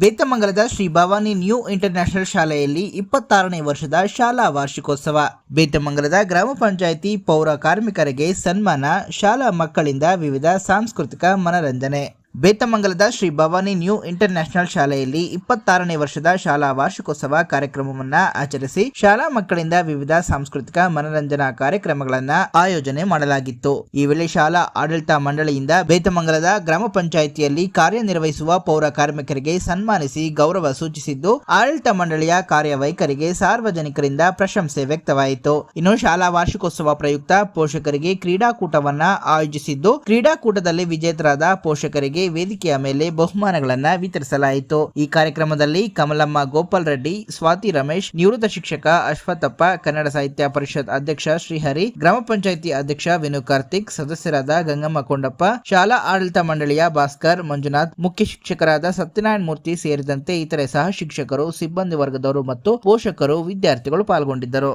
ಬೇತಮಂಗಲದ Shri Bhavani new international ಶಾಲೆಯಲ್ಲಿ ಇಪ್ಪತ್ತಾರನೇ ವರ್ಷದ ಶಾಲಾ ವಾರ್ಷಿಕೋತ್ಸವ. ಬೇತಮಂಗಲದ ಗ್ರಾಮ ಪಂಚಾಯಿತಿ ಪೌರ ಕಾರ್ಮಿಕರಿಗೆ ಸನ್ಮಾನ, ಶಾಲಾ ಮಕ್ಕಳಿಂದ ವಿವಿಧ ಸಾಂಸ್ಕೃತಿಕ ಮನರಂಜನೆ. ಬೇತಮಂಗಲದ ಶ್ರೀ ಭವಾನಿ ನ್ಯೂ ಇಂಟರ್ನ್ಯಾಷನಲ್ ಶಾಲೆಯಲ್ಲಿ ಇಪ್ಪತ್ತಾರನೇ ವರ್ಷದ ಶಾಲಾ ವಾರ್ಷಿಕೋತ್ಸವ ಕಾರ್ಯಕ್ರಮವನ್ನ ಆಚರಿಸಿ ಶಾಲಾ ಮಕ್ಕಳಿಂದ ವಿವಿಧ ಸಾಂಸ್ಕೃತಿಕ ಮನರಂಜನಾ ಕಾರ್ಯಕ್ರಮಗಳನ್ನ ಆಯೋಜನೆ ಮಾಡಲಾಗಿತ್ತು. ಈ ವೇಳೆ ಶಾಲಾ ಆಡಳಿತ ಮಂಡಳಿಯಿಂದ ಬೇತಮಂಗಲದ ಗ್ರಾಮ ಪಂಚಾಯಿತಿಯಲ್ಲಿ ಕಾರ್ಯನಿರ್ವಹಿಸುವ ಪೌರ ಕಾರ್ಮಿಕರಿಗೆ ಸನ್ಮಾನಿಸಿ ಗೌರವ ಸೂಚಿಸಿದ್ದು, ಆಡಳಿತ ಮಂಡಳಿಯ ಕಾರ್ಯವೈಖರಿಗೆ ಸಾರ್ವಜನಿಕರಿಂದ ಪ್ರಶಂಸೆ ವ್ಯಕ್ತವಾಯಿತು. ಇನ್ನು ಶಾಲಾ ವಾರ್ಷಿಕೋತ್ಸವ ಪ್ರಯುಕ್ತ ಪೋಷಕರಿಗೆ ಕ್ರೀಡಾಕೂಟವನ್ನ ಆಯೋಜಿಸಿದ್ದು, ಕ್ರೀಡಾಕೂಟದಲ್ಲಿ ವಿಜೇತರಾದ ಪೋಷಕರಿಗೆ ವೇದಿಕೆಯ ಮೇಲೆ ಬಹುಮಾನಗಳನ್ನು ವಿತರಿಸಲಾಯಿತು. ಈ ಕಾರ್ಯಕ್ರಮದಲ್ಲಿ ಕಮಲಮ್ಮ, ಗೋಪಾಲ್ ರೆಡ್ಡಿ, ಸ್ವಾತಿ ರಮೇಶ್, ನಿವೃತ್ತ ಶಿಕ್ಷಕ ಅಶ್ವಥಪ್ಪ ಕನ್ನಡ ಸಾಹಿತ್ಯ ಪರಿಷತ್ ಅಧ್ಯಕ್ಷ ಶ್ರೀಹರಿ, ಗ್ರಾಮ ಪಂಚಾಯಿತಿ ಅಧ್ಯಕ್ಷ ವಿನು ಕಾರ್ತಿಕ್, ಸದಸ್ಯರಾದ ಗಂಗಮ್ಮ ಕೊಂಡಪ್ಪ, ಶಾಲಾ ಆಡಳಿತ ಮಂಡಳಿಯ ಭಾಸ್ಕರ್, ಮಂಜುನಾಥ್, ಮುಖ್ಯ ಶಿಕ್ಷಕರಾದ ಸತ್ಯನಾರಾಯಣ ಮೂರ್ತಿ ಸೇರಿದಂತೆ ಇತರೆ ಸಹ ಶಿಕ್ಷಕರು, ಸಿಬ್ಬಂದಿ ವರ್ಗದವರು ಮತ್ತು ಪೋಷಕರು, ವಿದ್ಯಾರ್ಥಿಗಳು ಪಾಲ್ಗೊಂಡಿದ್ದರು.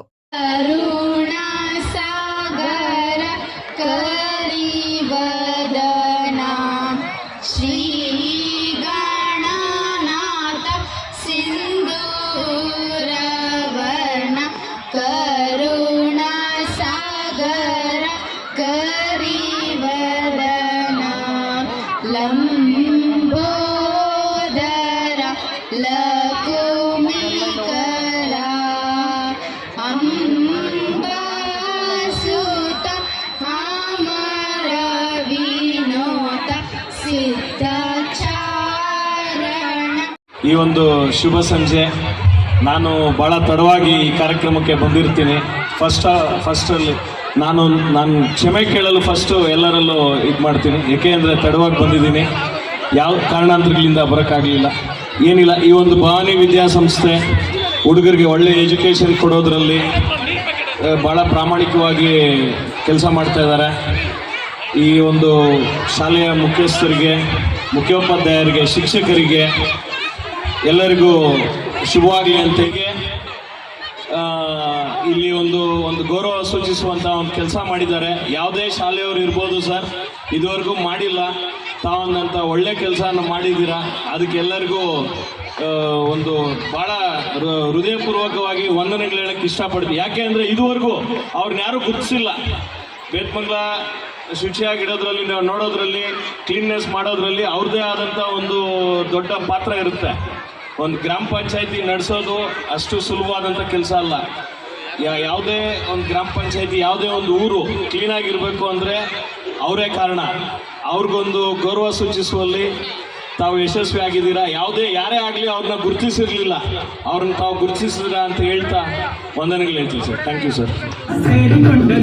ಈ ಒಂದು ಶುಭ ಸಂಜೆ. ನಾನು ಭಾಳ ತಡವಾಗಿ ಈ ಕಾರ್ಯಕ್ರಮಕ್ಕೆ ಬಂದಿರ್ತೀನಿ. ಫಸ್ಟ್ ಫಸ್ಟಲ್ಲಿ ನಾನು ನಾನು ಕ್ಷಮೆ ಕೇಳಲು ಫಸ್ಟು ಎಲ್ಲರಲ್ಲೂ ಇದು ಮಾಡ್ತೀನಿ. ಏಕೆ ಅಂದರೆ ತಡವಾಗಿ ಬಂದಿದ್ದೀನಿ. ಯಾವ ಕಾರಣಾಂತರಗಳಿಂದ ಬರೋಕ್ಕಾಗಲಿಲ್ಲ. ಏನಿಲ್ಲ, ಈ ಒಂದು ಭವಾನಿ ವಿದ್ಯಾಸಂಸ್ಥೆ ಹುಡುಗರಿಗೆ ಒಳ್ಳೆ ಎಜುಕೇಷನ್ ಕೊಡೋದರಲ್ಲಿ ಭಾಳ ಪ್ರಾಮಾಣಿಕವಾಗಿ ಕೆಲಸ ಮಾಡ್ತಾ ಇದ್ದಾರೆ. ಈ ಒಂದು ಶಾಲೆಯ ಮುಖ್ಯಸ್ಥರಿಗೆ, ಮುಖ್ಯೋಪಾಧ್ಯಾಯರಿಗೆ, ಶಿಕ್ಷಕರಿಗೆ ಎಲ್ಲರಿಗೂ ಶುಭವಾಗಲಿ ಹೇಳಿ ಇಲ್ಲಿ ಒಂದು ಒಂದು ಗೌರವ ಸೂಚಿಸುವಂತ ಒಂದು ಕೆಲಸ ಮಾಡಿದ್ದಾರೆ. ಯಾವುದೇ ಶಾಲೆಯವರು ಇರ್ಬೋದು ಸರ್, ಇದುವರೆಗೂ ಮಾಡಿಲ್ಲ. ತಾವೊಂದಂಥ ಒಳ್ಳೆ ಕೆಲಸನ ಮಾಡಿದ್ದೀರಾ? ಅದಕ್ಕೆ ಎಲ್ಲರಿಗೂ ಒಂದು ಭಾಳ ಹೃದಯಪೂರ್ವಕವಾಗಿ ವಂದನೆಗಳು ಹೇಳಕ್ಕೆ ಇಷ್ಟಪಡ್ತೀವಿ ಯಾಕೆ ಅಂದರೆ ಇದುವರೆಗೂ ಅವ್ರನ್ನ ಯಾರೂ ಗುರುತಿಸಿಲ್ಲ. ಬೇತ್ಮಂಗ್ಲ ಶುಚಿಯಾಗಿಡೋದ್ರಲ್ಲಿ ನಾವು ನೋಡೋದ್ರಲ್ಲಿ ಕ್ಲೀನ್ನೆಸ್ ಮಾಡೋದ್ರಲ್ಲಿ ಅವ್ರದ್ದೇ ಆದಂಥ ಒಂದು ದೊಡ್ಡ ಪಾತ್ರ ಇರುತ್ತೆ. ಒಂದು ಗ್ರಾಮ ಪಂಚಾಯತಿ ನಡೆಸೋದು ಅಷ್ಟು ಸುಲಭವಾದಂಥ ಕೆಲಸ ಅಲ್ಲ. ಯಾವುದೇ ಒಂದು ಗ್ರಾಮ ಪಂಚಾಯತಿ, ಯಾವುದೇ ಒಂದು ಊರು ಕ್ಲೀನಾಗಿರಬೇಕು ಅಂದರೆ ಅವರೇ ಕಾರಣ. ಅವ್ರಿಗೊಂದು ಗೌರವ ಸೂಚಿಸುವಲ್ಲಿ ತಾವು ಯಶಸ್ವಿ ಆಗಿದ್ದೀರಾ? ಯಾವುದೇ, ಯಾರೇ ಆಗಲಿ ಅವ್ರನ್ನ ಗುರುತಿಸಿರಲಿಲ್ಲ. ಅವ್ರನ್ನ ತಾವು ಗುರುತಿಸಿದ್ರ ಅಂತ ಹೇಳ್ತಾ ವಂದನೆಗಳು ಹೇಳ್ತೀವಿ ಸರ್. ಥ್ಯಾಂಕ್ ಯು ಸರ್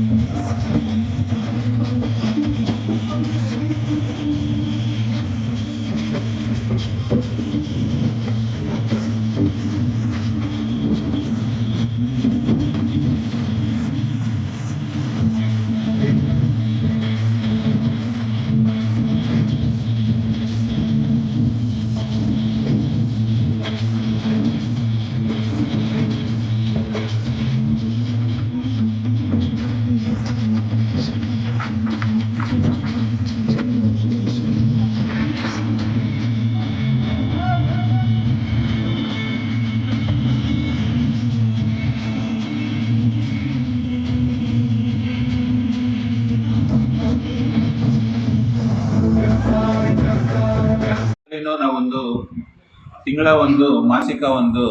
ತಿಂಗಳ ಒಂದು, ಮಾಸಿಕ ಒಂದು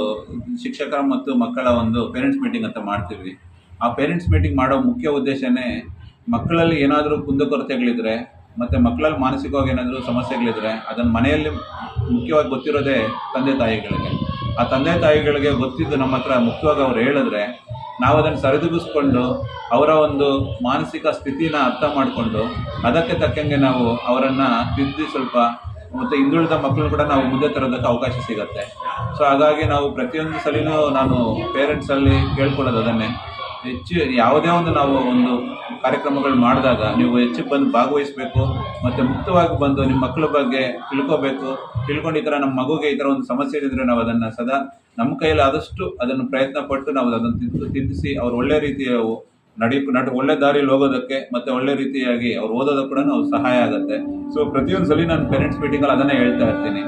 ಶಿಕ್ಷಕರ ಮತ್ತು ಮಕ್ಕಳ ಒಂದು ಪೇರೆಂಟ್ಸ್ ಮೀಟಿಂಗ್ ಅಂತ ಮಾಡ್ತೀವಿ. ಆ ಪೇರೆಂಟ್ಸ್ ಮೀಟಿಂಗ್ ಮಾಡೋ ಮುಖ್ಯ ಉದ್ದೇಶನೇ ಮಕ್ಕಳಲ್ಲಿ ಏನಾದರೂ ಕುಂದುಕೊರತೆಗಳಿದ್ರೆ ಮತ್ತು ಮಕ್ಕಳಲ್ಲಿ ಮಾನಸಿಕವಾಗಿ ಏನಾದರೂ ಸಮಸ್ಯೆಗಳಿದ್ರೆ ಅದನ್ನು ಮನೆಯಲ್ಲಿ ಮುಖ್ಯವಾಗಿ ಗೊತ್ತಿರೋದೇ ತಂದೆ ತಾಯಿಗಳಿಗೆ. ಆ ತಂದೆ ತಾಯಿಗಳಿಗೆ ಗೊತ್ತಿದ್ದು ನಮ್ಮ ಹತ್ರ ಮುಖ್ಯವಾಗಿ ಅವ್ರು ಹೇಳಿದ್ರೆ ನಾವು ಅದನ್ನು ಸರಿದೂಗಿಸ್ಕೊಂಡು ಅವರ ಒಂದು ಮಾನಸಿಕ ಸ್ಥಿತಿನ ಅರ್ಥ ಮಾಡಿಕೊಂಡು ಅದಕ್ಕೆ ತಕ್ಕಂಗೆ ನಾವು ಅವರನ್ನು ತಿದ್ದಿ ಸ್ವಲ್ಪ ಮತ್ತು ಹಿಂದುಳಿದ ಮಕ್ಕಳು ಕೂಡ ನಾವು ಮುಂದೆ ತರೋದಕ್ಕೆ ಅವಕಾಶ ಸಿಗುತ್ತೆ. ಸೊ ಹಾಗಾಗಿ ನಾವು ಪ್ರತಿಯೊಂದು ಸಲಿನೂ ನಾನು ಪೇರೆಂಟ್ಸಲ್ಲಿ ಕೇಳ್ಕೊಳ್ಳೋದು ಅದನ್ನೇ. ಹೆಚ್ಚು ಯಾವುದೇ ಒಂದು ನಾವು ಒಂದು ಕಾರ್ಯಕ್ರಮಗಳು ಮಾಡಿದಾಗ ನೀವು ಹೆಚ್ಚು ಬಂದು ಭಾಗವಹಿಸಬೇಕು, ಮತ್ತು ಮುಕ್ತವಾಗಿ ಬಂದು ನಿಮ್ಮ ಮಕ್ಕಳ ಬಗ್ಗೆ ತಿಳ್ಕೊಬೇಕು. ತಿಳ್ಕೊಂಡು ಈ ನಮ್ಮ ಮಗುಗೆ ಈ ಥರ ಒಂದು ಸಮಸ್ಯೆ ಇದ್ದರೆ ನಾವು ಅದನ್ನು ಸದಾ ನಮ್ಮ ಕೈಯಲ್ಲಿ ಆದಷ್ಟು ಅದನ್ನು ಪ್ರಯತ್ನ ಪಟ್ಟು ನಾವು ಅದನ್ನು ತಿದ್ದು, ತಿದ್ದಿಸಿ ಅವ್ರು ಒಳ್ಳೆಯ ರೀತಿಯ ನಡಿ, ನಟ ಒಳ್ಳೆ ದಾರಿಯಲ್ಲಿ ಹೋಗೋದಕ್ಕೆ ಮತ್ತು ಒಳ್ಳೆ ರೀತಿಯಾಗಿ ಅವ್ರು ಓದೋದಕ್ಕೆ ಕೂಡ ನಾವು ಸಹಾಯ ಆಗುತ್ತೆ. ಸೊ ಪ್ರತಿಯೊಂದು ಸಲ ನಾನು ಪೇರೆಂಟ್ಸ್ ಮೀಟಿಂಗಲ್ಲಿ ಅದನ್ನೇ ಹೇಳ್ತಾ ಇರ್ತೀನಿ.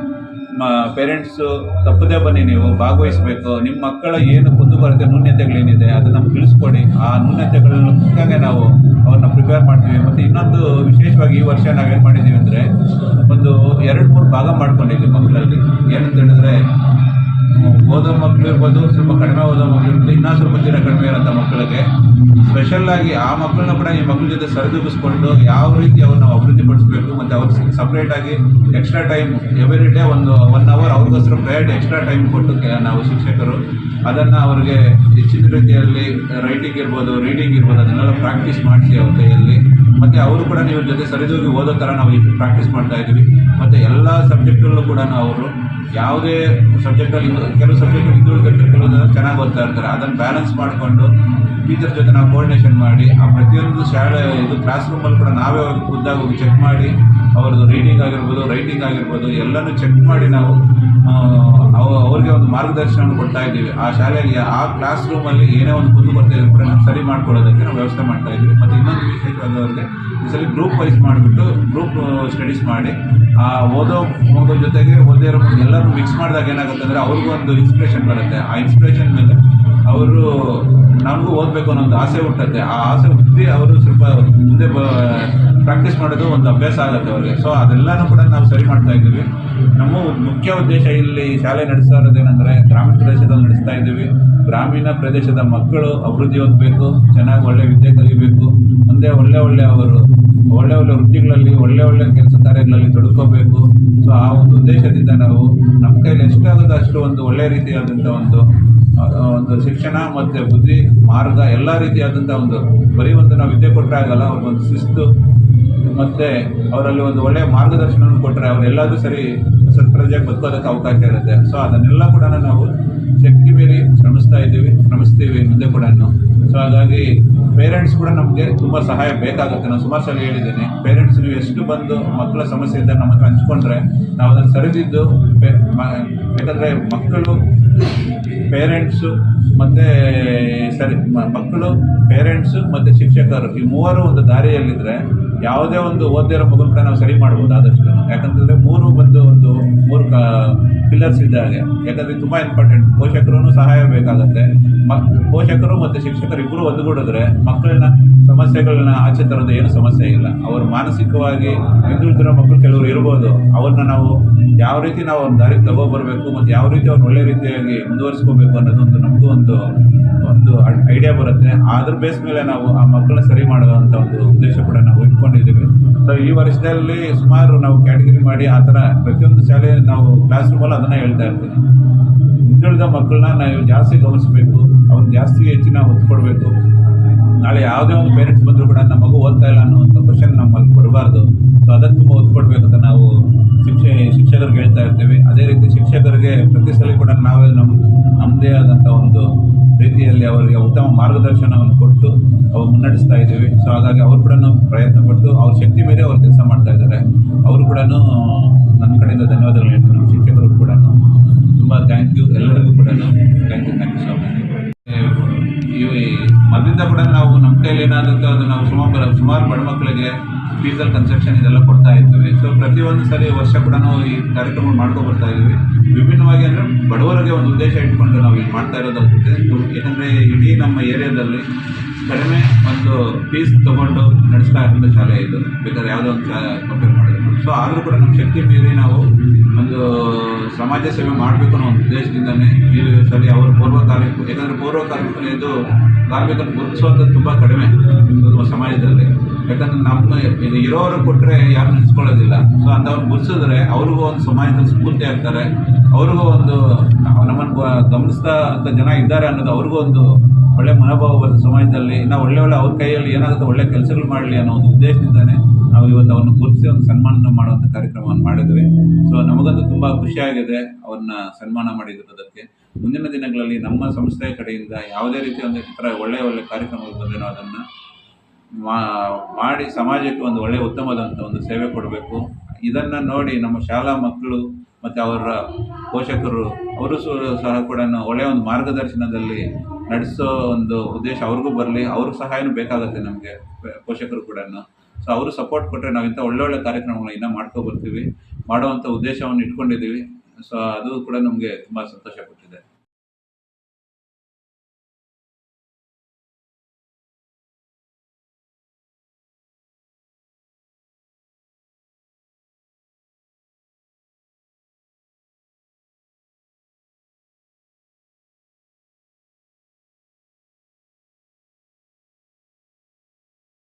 ಮ ಪೇರೆಂಟ್ಸು ತಪ್ಪದೇ ಬನ್ನಿ ನೀವು, ಭಾಗವಹಿಸಬೇಕು. ನಿಮ್ಮ ಮಕ್ಕಳ ಏನು ಕುಂದುಕೊರತೆ ನ್ಯೂನ್ಯತೆಗಳೇನಿದೆ ಅದನ್ನು ನಮ್ಗೆ ತಿಳಿಸ್ಕೊಡಿ. ಆ ನ್ಯೂನ್ಯತೆಗಳನ್ನ ಹಾಗೆ ನಾವು ಅವ್ರನ್ನ ಪ್ರಿಪೇರ್ ಮಾಡ್ತೀವಿ. ಮತ್ತು ಇನ್ನೊಂದು ವಿಶೇಷವಾಗಿ ಈ ವರ್ಷ ನಾವೇನು ಮಾಡಿದ್ದೀವಿ ಅಂದರೆ, ಒಂದು ಎರಡು ಮೂರು ಭಾಗ ಮಾಡ್ಕೊಂಡಿದ್ದೀವಿ ಮಕ್ಕಳಲ್ಲಿ. ಏನಂತ ಹೇಳಿದ್ರೆ ಓದೋ ಮಕ್ಕಳು ಇರ್ಬೋದು, ಸ್ವಲ್ಪ ಕಡಿಮೆ ಓದೋ ಮಕ್ಕಳು ಇರ್ಬೋದು, ಇನ್ನೂ ಸ್ವಲ್ಪ ದಿನ ಕಡಿಮೆ ಇರೋಂಥ ಮಕ್ಕಳಿಗೆ ಸ್ಪೆಷಲ್ಲಾಗಿ ಆ ಮಕ್ಕಳನ್ನ ಕೂಡ ಈ ಮಕ್ಕಳ ಜೊತೆ ಸರಿದೂಗಿಸ್ಕೊಂಡು ಯಾವ ರೀತಿ ಅವ್ರನ್ನ ಅಭಿವೃದ್ಧಿ ಅಭಿವೃದ್ಧಿಪಡಿಸಬೇಕು ಮತ್ತು ಅವ್ರಿಗೆ ಸಪ್ರೇಟಾಗಿ ಎಕ್ಸ್ಟ್ರಾ ಟೈಮ್ ಎವ್ರಿ ಡೇ ಒಂದು ಒನ್ ಅವರ್ ಅವ್ರಿಗೋಸ್ಕರ ಪ್ರೈವೇಟ್ ಎಕ್ಸ್ಟ್ರಾ ಟೈಮ್ ಕೊಟ್ಟು ನಾವು ಶಿಕ್ಷಕರು. ಅದನ್ನು ಅವ್ರಿಗೆ ಹೆಚ್ಚಿನ ರೀತಿಯಲ್ಲಿ ರೈಟಿಂಗ್ ಇರ್ಬೋದು ರೀಡಿಂಗ್ ಇರ್ಬೋದು, ಅದನ್ನೆಲ್ಲ ಪ್ರಾಕ್ಟೀಸ್ ಮಾಡಿಸಿ ಅವ್ರ ಕೈಯಲ್ಲಿ. ಮತ್ತು ಅವರು ಕೂಡ ನೀವು ಜೊತೆ ಸರಿದೋಗಿ ಓದೋ ಥರ ನಾವು ಪ್ರಾಕ್ಟೀಸ್ ಮಾಡ್ತಾ ಇದ್ದೀವಿ. ಮತ್ತು ಎಲ್ಲ ಸಬ್ಜೆಕ್ಟಲ್ಲೂ ಕೂಡ ಅವರು ಯಾವುದೇ ಸಬ್ಜೆಕ್ಟಲ್ಲಿ ಕೆಲವು ಸಬ್ಜೆಕ್ಟ್ ಹಿಂದುಳಿದಿರ್ತಾರೆ ಕೆಲವು ಚೆನ್ನಾಗಿ ಓದ್ತಾ ಇರ್ತಾರೆ. ಅದನ್ನು ಬ್ಯಾಲೆನ್ಸ್ ಮಾಡಿಕೊಂಡು ಟೀಚರ್ ಜೊತೆ ನಾವು ಕೋರ್ಡಿನೇಷನ್ ಮಾಡಿ, ಆ ಪ್ರತಿಯೊಂದು ಶಾಲೆ ಇದು ಕ್ಲಾಸ್ ರೂಮಲ್ಲಿ ಕೂಡ ನಾವೇ ಖುದ್ದಾಗಿ ಹೋಗಿ ಚೆಕ್ ಮಾಡಿ, ಅವ್ರದ್ದು ರೀಡಿಂಗ್ ಆಗಿರ್ಬೋದು ರೈಟಿಂಗ್ ಆಗಿರ್ಬೋದು, ಎಲ್ಲನೂ ಚೆಕ್ ಮಾಡಿ ನಾವು ಅವ್ರಿಗೆ ಒಂದು ಮಾರ್ಗದರ್ಶನ ಕೊಡ್ತಾ ಇದ್ದೀವಿ ಆ ಶಾಲೆಯಲ್ಲಿ ಆ ಕ್ಲಾಸ್ ರೂಮಲ್ಲಿ ಏನೇ ಒಂದು ಕುಂದುಕೊರತೆ ಇದ್ರೂ ಕೂಡ ನಾವು ಸರಿ ಮಾಡ್ಕೊಳ್ಳೋದಕ್ಕೆ ನಾವು ವ್ಯವಸ್ಥೆ ಮಾಡ್ತಾ ಇದ್ದೀವಿ ಮತ್ತು ಇನ್ನೊಂದು ವಿಷಯ ಅವ್ರಿಗೆ ಈ ಸಲ ಗ್ರೂಪ್ ವೈಸ್ ಮಾಡಿಬಿಟ್ಟು ಗ್ರೂಪ್ ಸ್ಟಡೀಸ್ ಮಾಡಿ, ಆ, ಓದೋ ಓದೋ ಜೊತೆಗೆ ಓದೇ ಇರೋ ಎಲ್ಲರೂ ಮಿಕ್ಸ್ ಮಾಡಿದಾಗ ಏನಾಗುತ್ತೆ ಅಂದರೆ ಅವ್ರಿಗೂ ಒಂದು ಇನ್ಸ್ಪಿರೇಷನ್ ಬರುತ್ತೆ. ಆ ಇನ್ಸ್ಪಿರೇಷನ್ ಮೇಲೆ ಅವರು ನಮಗೂ ಓದಬೇಕು ಅನ್ನೋ ಒಂದು ಆಸೆ ಹುಟ್ಟುತ್ತೆ. ಆ ಆಸೆ ಹುಟ್ಟಿ ಅವರು ಸ್ವಲ್ಪ ಮುಂದೆ ಪ್ರಾಕ್ಟೀಸ್ ಮಾಡೋದು ಒಂದು ಅಭ್ಯಾಸ ಆಗುತ್ತೆ ಅವರಿಗೆ. ಸೊ ಅದೆಲ್ಲನೂ ಕೂಡ ನಾವು ಸರಿ ಮಾಡ್ತಾ ಇದ್ದೀವಿ. ನಮ್ಮ ಮುಖ್ಯ ಉದ್ದೇಶ ಇಲ್ಲಿ ಶಾಲೆ ನಡೆಸ್ತಾ ಏನಂದ್ರೆ ಗ್ರಾಮೀಣ ಪ್ರದೇಶದಲ್ಲಿ ನಡೆಸ್ತಾ ಇದ್ದೀವಿ. ಗ್ರಾಮೀಣ ಪ್ರದೇಶದ ಮಕ್ಕಳು ಅಭಿವೃದ್ಧಿ ಹೊಂದಬೇಕು, ಚೆನ್ನಾಗಿ ಒಳ್ಳೆ ವಿದ್ಯೆ ಕಲಿಬೇಕು ಮುಂದೆ ಒಳ್ಳೆ ಒಳ್ಳೆ ಅವರು, ಒಳ್ಳೆ ಒಳ್ಳೆ ವೃತ್ತಿಗಳಲ್ಲಿ, ಒಳ್ಳೆ ಒಳ್ಳೆ ಕೆಲಸ ಕಾರ್ಯಗಳಲ್ಲಿ ತೊಡ್ಕೋಬೇಕು. ಸೊ ಆ ಒಂದು ಉದ್ದೇಶದಿಂದ ನಾವು ನಮ್ಮ ಕೈಲಿ ಎಷ್ಟಾಗುತ್ತೋ ಅಷ್ಟು ಒಂದು ಒಳ್ಳೆ ರೀತಿಯಾದಂಥ ಒಂದು ಒಂದು ಶಿಕ್ಷಣ ಮತ್ತು ಬುದ್ಧಿ ಮಾರ್ಗ ಎಲ್ಲ ರೀತಿಯಾದಂಥ ಒಂದು ಬರೀ ಒಂದು ನಾವು ವಿದ್ಯೆ ಕೊಟ್ಟರೆ ಆಗಲ್ಲ, ಅವ್ರಿಗೊಂದು ಶಿಸ್ತು ಮತ್ತು ಅವರಲ್ಲಿ ಒಂದು ಒಳ್ಳೆಯ ಮಾರ್ಗದರ್ಶನ ಕೊಟ್ಟರೆ ಅವರೆಲ್ಲರೂ ಸರಿ ಸತ್ಪ್ರಜೆಯಾಗಿ ಬದುಕೋದಕ್ಕೆ ಅವಕಾಶ ಇರುತ್ತೆ. ಸೊ ಅದನ್ನೆಲ್ಲ ಕೂಡ ನಾವು ಶಕ್ತಿ ಮೀರಿ ಶ್ರಮಿಸ್ತಾ ಇದ್ದೀವಿ, ಶ್ರಮಿಸ್ತೀವಿ ಮುಂದೆ ಕೂಡ ಸೊ ಹಾಗಾಗಿ ಪೇರೆಂಟ್ಸ್ ಕೂಡ ನಮಗೆ ತುಂಬ ಸಹಾಯ ಬೇಕಾಗುತ್ತೆ. ನಾನು ಸುಮಾರು ಸಲ ಹೇಳಿದ್ದೀನಿ ಪೇರೆಂಟ್ಸ್ ನೀವು ಎಷ್ಟು ಬಂದು ಮಕ್ಕಳ ಸಮಸ್ಯೆ ಇದ್ದರೆ ನಮ್ಮ ಹತ್ರ ಹಂಚ್ಕೊಂಡ್ರೆ ನಾವು ಅದನ್ನು ಸರಿದಿದ್ದು ಯಾಕಂದರೆ ಮಕ್ಕಳು ಪೇರೆಂಟ್ಸು ಮತ್ತು ಸರಿ ಮಕ್ಕಳು ಪೇರೆಂಟ್ಸು ಮತ್ತು ಶಿಕ್ಷಕರು ಈ ಮೂವರು ಒಂದು ದಾರಿಯಲ್ಲಿದ್ದರೆ ಯಾವುದೇ ಒಂದು ಓದಿರೋ ಮಗು ಕೂಡ ನಾವು ಸರಿ ಮಾಡ್ಬೋದು ಆದಷ್ಟು. ಯಾಕಂತಂದರೆ ಮೂರು ಬಂದು ಒಂದು ಮೂರು ಪಿಲ್ಲರ್ಸ್ ಇದ್ದಾಗೆ ಯಾಕಂದರೆ ತುಂಬ ಇಂಪಾರ್ಟೆಂಟ್ ಪೋಷಕರು ಸಹಾಯ ಬೇಕಾಗುತ್ತೆ. ಮಕ್ ಪೋಷಕರು ಮತ್ತು ಶಿಕ್ಷಕರು ಇಬ್ಬರು ಒಂದುಗೂಡಿದ್ರೆ ಮಕ್ಕಳನ್ನ, ಸಮಸ್ಯೆಗಳನ್ನ ಆಚೆ ತರೋದು ಏನು ಸಮಸ್ಯೆ ಇಲ್ಲ. ಅವರು ಮಾನಸಿಕವಾಗಿ ಹಿಂದುಳಿದಿರೋ ಮಕ್ಕಳು ಕೆಲವರು ಇರ್ಬೋದು. ಅವ್ರನ್ನ ನಾವು ಯಾವ ರೀತಿ ನಾವು ಒಂದು ದಾರಿಗೆ ತಗೋಬರ್ಬೇಕು ಮತ್ತು ಯಾವ ರೀತಿ ಅವ್ರು ಒಳ್ಳೆ ರೀತಿಯಾಗಿ ಮುಂದುವರಿಸ್ಕೋಬೇಕು ಅನ್ನೋದೊಂದು ನಮಗೂ ಒಂದು ಒಂದು ಐಡಿಯಾ ಬರುತ್ತೆ. ಅದ್ರ ಬೇಸ್ ಮೇಲೆ ನಾವು ಆ ಮಕ್ಕಳನ್ನ ಸರಿ ಮಾಡುವಂಥ ಒಂದು ಉದ್ದೇಶ ಕೂಡ ನಾವು ಇಟ್ಕೊಂಡಿದ್ದೀವಿ. ಸೊ ಈ ವರ್ಷದಲ್ಲಿ ಸುಮಾರು ನಾವು ಕ್ಯಾಟಗರಿ ಮಾಡಿ ಆ ಥರ ಪ್ರತಿಯೊಂದು ಶಾಲೆ ನಾವು ಕ್ಲಾಸ್ ರೂಮಲ್ಲಿ ಅದನ್ನು ಹೇಳ್ತಾ ಇರ್ತೀನಿ. ಹಿಂದುಳಿದ ಮಕ್ಕಳನ್ನ ನಾವು ಜಾಸ್ತಿ ಗಮನಿಸಬೇಕು, ಅವ್ನು ಜಾಸ್ತಿ ಹೆಚ್ಚಿನ ಒತ್ತು ಕೊಡಬೇಕು. ನಾಳೆ ಯಾವುದೇ ಒಂದು ಪೇರೆಂಟ್ಸ್ ಬಂದರೂ ಕೂಡ ನಮ್ಮ ಮಗು ಓದ್ತಾ ಇಲ್ಲ ಅನ್ನುವಂಥ ಕ್ವಶನ್ ನಮ್ಮಲ್ಲಿ ಬರಬಾರ್ದು. ಸೊ ಅದಕ್ಕೆ ತುಂಬ ಒತ್ತು ಕೊಡಬೇಕು ಅಂತ ನಾವು ಶಿಕ್ಷೆ, ಶಿಕ್ಷಕರಿಗೆ ಹೇಳ್ತಾ ಇರ್ತೀವಿ. ಅದೇ ರೀತಿ ಶಿಕ್ಷಕರಿಗೆ ಪ್ರತಿ ಸಲ ಕೂಡ ನಾವೇ ನಮ್ಮ ನಮ್ಮದೇ ಆದಂಥ ಒಂದು ರೀತಿಯಲ್ಲಿ ಅವರಿಗೆ ಉತ್ತಮ ಮಾರ್ಗದರ್ಶನವನ್ನು ಕೊಟ್ಟು ಅವ್ರು ಮುನ್ನಡೆಸ್ತಾ ಇದ್ದೀವಿ. ಸೊ ಹಾಗಾಗಿ ಅವರು ಕೂಡ ಪ್ರಯತ್ನ ಪಟ್ಟು ಅವ್ರ ಶಕ್ತಿ ಮೇಲೆ ಅವ್ರು ಕೆಲಸ ಮಾಡ್ತಾ ಇದ್ದಾರೆ. ಅವರು ಕೂಡ ನನ್ನ ಕಡೆಯಿಂದ ಧನ್ಯವಾದಗಳು ಹೇಳ್ತೀನಿ. ನಮ್ಮ ಶಿಕ್ಷಕರು ಕೂಡ ತುಂಬ ಥ್ಯಾಂಕ್ ಯು ಎಲ್ಲರಿಗೂ ಕೂಡ thank you thank you so much ಮೊದಲಿಂದ ಕೂಡ ನಾವು ನಮ್ಮ ಕೈಯಲ್ಲಿ ಏನಾಗುತ್ತೆ ಅದು ನಾವು ಸುಮಾರು ಸುಮಾರು ಬಡ ಮಕ್ಕಳಿಗೆ ಫೀಸಲ್ ಕನ್ಸ್ಟ್ರಕ್ಷನ್ ಇದೆಲ್ಲ ಕೊಡ್ತಾ ಇರ್ತೀವಿ ಸೊ ಪ್ರತಿಯೊಂದು ಸರಿ ವರ್ಷ ಕೂಡ ನಾವು ಈ ಕಾರ್ಯಕ್ರಮ ಮಾಡ್ಕೊಂಡು ಬರ್ತಾ ಇದ್ದೀವಿ ವಿಭಿನ್ನವಾಗಿ ಅಂದರೆ ಬಡವರಿಗೆ ಒಂದು ಉದ್ದೇಶ ಇಟ್ಕೊಂಡು ನಾವು ಇದು ಮಾಡ್ತಾ ಇರೋದಾಗುತ್ತೆ ಯಾಕಂದರೆ ಇಡೀ ನಮ್ಮ ಏರಿಯಾದಲ್ಲಿ ಕಡಿಮೆ ಒಂದು ಫೀಸ್ ತೊಗೊಂಡು ನಡೆಸ್ತಾ ಇರೋದು ಶಾಲೆ ಇದು. ಬೇಕಾದ್ರೆ ಯಾವುದೋ ಒಂದು ಕಂಪೇರ್ ಮಾಡಿದ್ರು. ಸೊ ಆದರೂ ಕೂಡ ನಮ್ಮ ಶಕ್ತಿ ಮೀರಿ ನಾವು ಒಂದು ಸಮಾಜ ಸೇವೆ ಮಾಡಬೇಕು ಅನ್ನೋ ಒಂದು ಉದ್ದೇಶದಿಂದನೇ ಈ ಸರಿ ಅವರು ಪೂರ್ವ ಕಾರ್ಮಿಕ, ಯಾಕಂದರೆ ಪೂರ್ವ ಕಾರ್ಮಿಕ ಇದು ಕಾರ್ಮಿಕರು ಗುರುತಿಸುವಂಥದ್ದು ತುಂಬ ಕಡಿಮೆ ಸಮಾಜದಲ್ಲಿ. ಯಾಕಂದ್ರೆ ನಮ್ಮ ಇರೋರು ಕೊಟ್ಟರೆ ಯಾರು ನಿಲ್ಸ್ಕೊಳ್ಳೋದಿಲ್ಲ ಸೊ ಅಂಥವ್ರು ಗುರ್ಸಿದ್ರೆ ಅವ್ರಿಗೂ ಒಂದು ಸಮಾಜದಲ್ಲಿ ಸ್ಫೂರ್ತಿ ಆಗ್ತಾರೆ. ಅವ್ರಿಗೂ ಒಂದು ನಮ್ಮನ್ನು ಗಮನಿಸ್ತಾ ಅಂತ ಜನ ಇದ್ದಾರೆ ಅನ್ನೋದು ಅವ್ರಿಗೂ ಒಂದು ಒಳ್ಳೆ ಮನೋಭಾವ ಬರುತ್ತೆ ಸಮಾಜದಲ್ಲಿ. ನಾವು ಒಳ್ಳೆ ಒಳ್ಳೆ ಅವ್ರ ಕೈಯಲ್ಲಿ ಏನಾಗುತ್ತೆ ಒಳ್ಳೆ ಕೆಲಸಗಳು ಮಾಡಲಿ ಅನ್ನೋ ಒಂದು ಉದ್ದೇಶದಿಂದನೇ ನಾವು ಇವತ್ತು ಅವ್ರನ್ನ ಗುರುತಿಸಿ ಒಂದು ಸನ್ಮಾನ ಮಾಡುವಂಥ ಕಾರ್ಯಕ್ರಮವನ್ನು ಮಾಡಿದ್ವಿ. ಸೊ ನಮಗಂತೂ ತುಂಬ ಖುಷಿಯಾಗಿದೆ ಅವ್ರನ್ನ ಸನ್ಮಾನ ಮಾಡಿದಿರೋದಕ್ಕೆ ಮುಂದಿನ ದಿನಗಳಲ್ಲಿ ನಮ್ಮ ಸಂಸ್ಥೆಯ ಕಡೆಯಿಂದ ಯಾವುದೇ ರೀತಿ ಒಂದು ಥರ ಒಳ್ಳೆ ಒಳ್ಳೆ ಕಾರ್ಯಕ್ರಮಗಳು ಬಂದರೆ ಅದನ್ನು ಮಾಡಿ ಸಮಾಜಕ್ಕೆ ಒಂದು ಒಳ್ಳೆಯ ಉತ್ತಮವಾದಂಥ ಒಂದು ಸೇವೆ ಕೊಡಬೇಕು. ಇದನ್ನು ನೋಡಿ ನಮ್ಮ ಶಾಲಾ ಮಕ್ಕಳು ಮತ್ತು ಅವರ ಪೋಷಕರು, ಅವರು ಸಹ ಕೂಡ ಒಳ್ಳೆಯ ಒಂದು ಮಾರ್ಗದರ್ಶನದಲ್ಲಿ ನಡೆಸೋ ಒಂದು ಉದ್ದೇಶ ಅವ್ರಿಗೂ ಬರಲಿ. ಅವ್ರ ಸಹಾಯನೂ ಬೇಕಾಗುತ್ತೆ ನಮಗೆ, ಪೋಷಕರು ಕೂಡ ಸೊ ಅವರು ಸಪೋರ್ಟ್ ಕೊಟ್ಟರೆ ನಾವು ಇಂಥ ಒಳ್ಳೊಳ್ಳೆ ಕಾರ್ಯಕ್ರಮಗಳನ್ನ ಇನ್ನೂ ಮಾಡ್ಕೊ ಬರ್ತೀವಿ ಮಾಡುವಂಥ ಉದ್ದೇಶವನ್ನು ಇಟ್ಕೊಂಡಿದ್ದೀವಿ. ಸೊ ಅದು ಕೂಡ ನಮಗೆ ತುಂಬ ಸಂತೋಷ ಕೊಟ್ಟಿದೆ.